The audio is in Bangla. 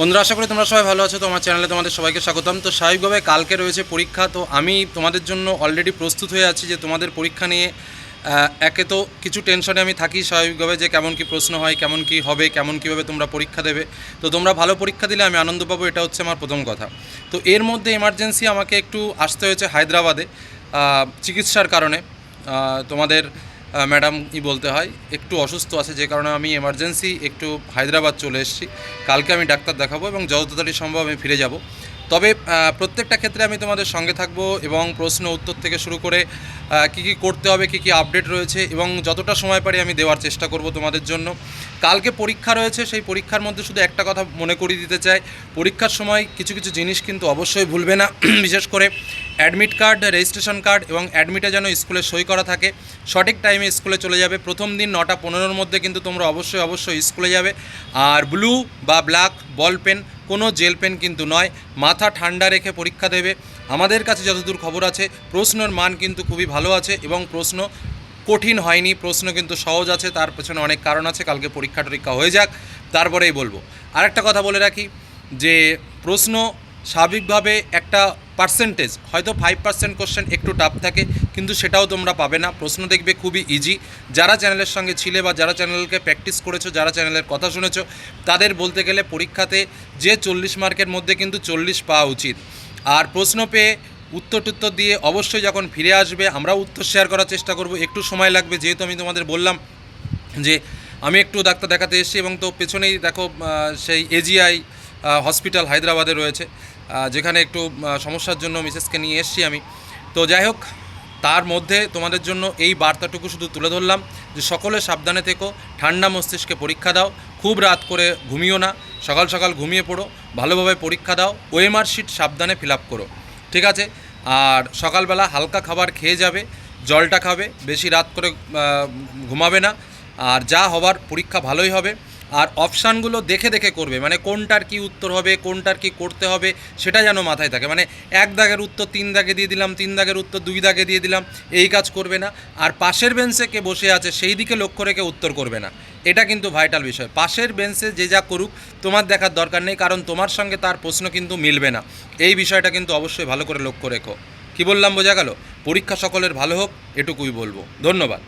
বন্ধুরা, আশা করি তোমরা সবাই ভালো আছো। তো আমার চ্যানেলে তোমাদের সবাইকে স্বাগতম। তো স্বাভাবিকভাবে কালকে রয়েছে পরীক্ষা। তো আমি তোমাদের জন্য অলরেডি প্রস্তুত হয়ে আছি যে তোমাদের পরীক্ষা নিয়ে একে তো কিছু টেনশনে আমি থাকি স্বাভাবিকভাবে যে কেমন কি প্রশ্ন হয়, কেমন কি হবে, কেমন কীভাবে তোমরা পরীক্ষা দেবে। তো তোমরা ভালো পরীক্ষা দিলে আমি আনন্দ পাবো, এটা হচ্ছে আমার প্রথম কথা। তো এর মধ্যে এমার্জেন্সি আমাকে একটু আসতে হয়েছে হায়দ্রাবাদে চিকিৎসার কারণে। তোমাদের ম্যাডামই বলতে হয়, একটু অসুস্থ আছে যে কারণে আমি এমার্জেন্সি একটু হায়দ্রাবাদ চলে এসেছি। কালকে আমি ডাক্তার দেখাবো এবং যত তাড়াতাড়ি সম্ভব আমি ফিরে যাব। তবে প্রত্যেকটা ক্ষেত্রে আমি তোমাদের সঙ্গে থাকব এবং প্রশ্ন উত্তর থেকে শুরু করে কী কী করতে হবে, কী কী আপডেট রয়েছে এবং যতটা সময় পারি আমি দেওয়ার চেষ্টা করব তোমাদের জন্য। কালকে পরীক্ষা রয়েছে, সেই পরীক্ষার মধ্যে শুধু একটা কথা মনে করিয়ে দিতে চাই। পরীক্ষার সময় কিছু কিছু জিনিস কিন্তু অবশ্যই ভুলবে না। বিশেষ করে অ্যাডমিট কার্ড, রেজিস্ট্রেশন কার্ড এবং অ্যাডমিটে যেন স্কুলে সই করা থাকে। সঠিক টাইমে স্কুলে চলে যাবে। প্রথম দিন নটা পনেরোর মধ্যে কিন্তু তোমরা অবশ্যই অবশ্যই স্কুলে যাবে। আর ব্লু বা ব্ল্যাক বল পেন, কোনো জেল পেন কিন্তু নয়। মাথা ঠান্ডা রেখে পরীক্ষা দেবে। আমাদের কাছে যতদূর খবর আছে, প্রশ্নের মান কিন্তু খুবই ভালো আছে এবং প্রশ্ন কঠিন হয়নি। প্রশ্ন কিন্তু সহজ আছে, তার পেছনে অনেক কারণ আছে। কালকে পরীক্ষা টরীক্ষা হয়ে যাক, তারপরেই বলব। আরেকটা কথা বলে রাখি যে প্রশ্ন স্বাভাবিকভাবে একটা পার্সেন্টেজ হয়তো ফাইভ পার্সেন্ট কোশ্চেন একটু টাফ থাকে, কিন্তু সেটাও তোমরা পাবে না। প্রশ্ন দেখবে খুবই ইজি যারা চ্যানেলের সঙ্গে ছিলে বা যারা চ্যানেলকে প্র্যাকটিস করেছ, যারা চ্যানেলের কথা শুনেছো, তাদের বলতে গেলে পরীক্ষাতে যে চল্লিশ মার্কের মধ্যে কিন্তু চল্লিশ পাওয়া উচিত। আর প্রশ্ন পেয়ে উত্তর টুত্তর দিয়ে অবশ্যই যখন ফিরে আসবে, আমরাও উত্তর শেয়ার করার চেষ্টা করব। একটু সময় লাগবে, যেহেতু আমি তোমাদের বললাম যে আমি একটু ডাক্তার দেখাতে এসেছি এবং তো পেছনেই দেখো সেই এজিআই হসপিটাল হায়দ্রাবাদে রয়েছে। যেখানে একটু সমস্যার জন্য মিসেসকে নিয়ে এসেছি আমি। তো যাই হোক, তার মধ্যে তোমাদের জন্য এই বার্তাটুকু শুধু তুলে ধরলাম যে সকলে সাবধানে থেকো, ঠান্ডা মস্তিষ্কে পরীক্ষা দাও, খুব রাত করে ঘুমিও না, সকাল সকাল ঘুমিয়ে পড়ো, ভালোভাবে পরীক্ষা দাও, ওএমআর শিট সাবধানে ফিল আপ করো, ঠিক আছে? আর সকালবেলা হালকা খাবার খেয়ে যাবে, জলটা খাবে, বেশি রাত করে ঘুমাবে না, আর যা হবার পরীক্ষা ভালোই হবে। আর অপশানগুলো দেখে দেখে করবে মানে কোনটার কি উত্তর হবে, কোনটার কি করতে হবে, সেটা যেন মাথায় থাকে। মানে এক দাগের উত্তর তিন দাগে দিয়ে দিলাম, তিন দাগের উত্তর দুই দাগে দিয়ে দিলাম, এই কাজ করবে না। আর পাশের বেঞ্চে কে বসে আছে, সেই দিকে লক্ষ্য রেখে উত্তর করবে না। এটা কিন্তু ভাইটাল বিষয়। পাশের বেঞ্চে যে যা করুক, তোমার দেখার দরকার নেই, কারণ তোমার সঙ্গে তার প্রশ্ন কিন্তু মিলবে না। এই বিষয়টা কিন্তু অবশ্যই ভালো করে লক্ষ্য রেখো। কি বললাম, বোঝা গেল? পরীক্ষা সকলের ভালো হোক, এটুকুই বলব। ধন্যবাদ।